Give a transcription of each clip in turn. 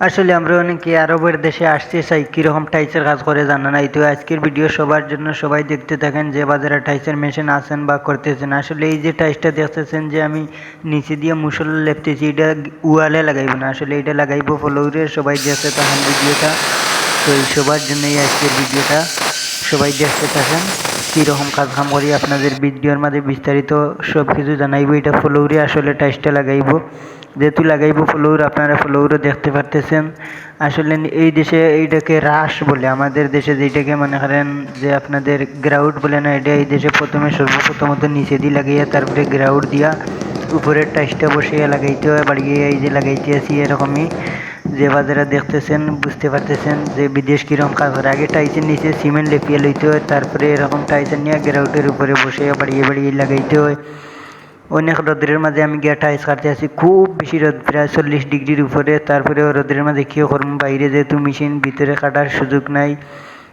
আসলে আমরা অনেকে আরবের দেশে আসতে চাই, কীরকম টাইসের কাজ করে জানা নাই তো আজকের ভিডিও সবার জন্য সবাই দেখতে থাকেন যে বাজারে টাইসের মেশিন আছেন বা করতেছেন। আসলে এই যে টাইসটা দেখতেছেন যে আমি নিচে দিয়ে মুসল লেপতেছি, এটা উয়ালে লাগাইব না, আসলে এটা লাগাইব ফলোরে, সবাই দেখতে থাকেন ভিডিওটা। তো এই সবার জন্যই আজকের ভিডিওটা সবাই দেখতে থাকেন। কীরকম কাজ কাম করি, আপনাদের ভিডিওর মাঝে বিস্তারিত সব কিছু জানাইব। এটা ফলোরে আসলে টাইসটা লাগাইব। যেহেতু লাগাইব ফ্লোর, আপনারা ফ্লোরও দেখতে পারতেছেন। আসলে এই দেশে এইটাকে রাস বলে, আমাদের দেশে যেটাকে মনে করেন যে আপনাদের গ্রাউড বলে না, এটা এই দেশে প্রথমে সর্বপ্রথমত নিচে দিয়ে লাগাইয়া, তারপরে গ্রাউড দিয়া, উপরের টাইসটা বসিয়ে লাগাইতে হয়, বাড়িয়ে এই যে লাগাইতে আছি এরকমই। যে বাজারে দেখতেছেন, বুঝতে পারতেছেন যে বিদেশ কীরকম কাজ করে। আগে টাইসের নিচে সিমেন্ট লেপিয়ে লইতে হয়, তারপরে এরকম টাইসের নিয়ে গ্রাউটের উপরে বসে বাড়িয়ে বাড়িয়ে লাগাইতে হয়। অনেক রোদ্রের মাঝে আমি গিয়ে টাইস কাটতে আসি, খুব বেশি রোদ প্রায় চল্লিশ ডিগ্রির উপরে। তারপরে রোদ্রের মাঝে কী করুন বাইরে যেহেতু মেশিন, ভিতরে কাটার সুযোগ নাই।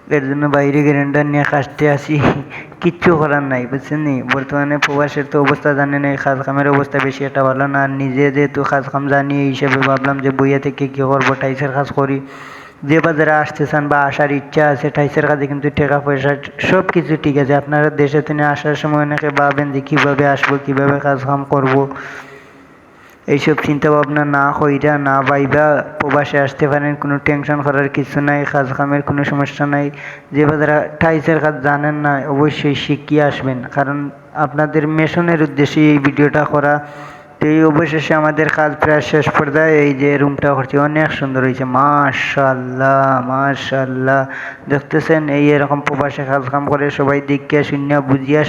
এর জন্য বাইরে গ্রাইন্ডার নিয়ে কাটতে আসি। কিচ্ছু করার নাই, বুঝছেন নি? বর্তমানে প্রবাসের তো অবস্থা জানেন এই কাজ কামের অবস্থা বেশি একটা ভালো না। আর নিজে যেহেতু কাজ কাম জানি, এই হিসেবে ভাবলাম যে বইয়া থেকে কী করব, টাইসের কাজ করি। যে বাজারে আসতে চান বা আসার ইচ্ছা আছে, টাইসের কাজে কিন্তু টাকা পয়সা সব কিছু ঠিক আছে। আপনারা দেশে তিনি আসার সময় অনেকে ভাবেন যে কীভাবে আসব, কীভাবে কাজ কাম করব। এইসব চিন্তা ভাবনা না কইরা, না ভাইবা প্রবাসে আসতে পারেন, কোনো টেনশন করার কিছু নাই, কাজ কামের কোনো সমস্যা নাই। যে বাজারা টাইসের কাজ জানেন না, অবশ্যই শিখিয়ে আসবেন। কারণ আপনাদের মেশনের উদ্দেশ্যে এই ভিডিওটা করা, তো এই অবশেষে আমাদের কাজ প্রায় শেষ পর্যায়ে এই যে রুমটা করছি, অনেক সুন্দর হয়েছে। মাশাল্লাহ মাশাল্লাহ দেখতেছেন এই এরকম প্রবাসে কাজ কাম করে সবাই দেখিয়া, শূন্য, বুঝিয়া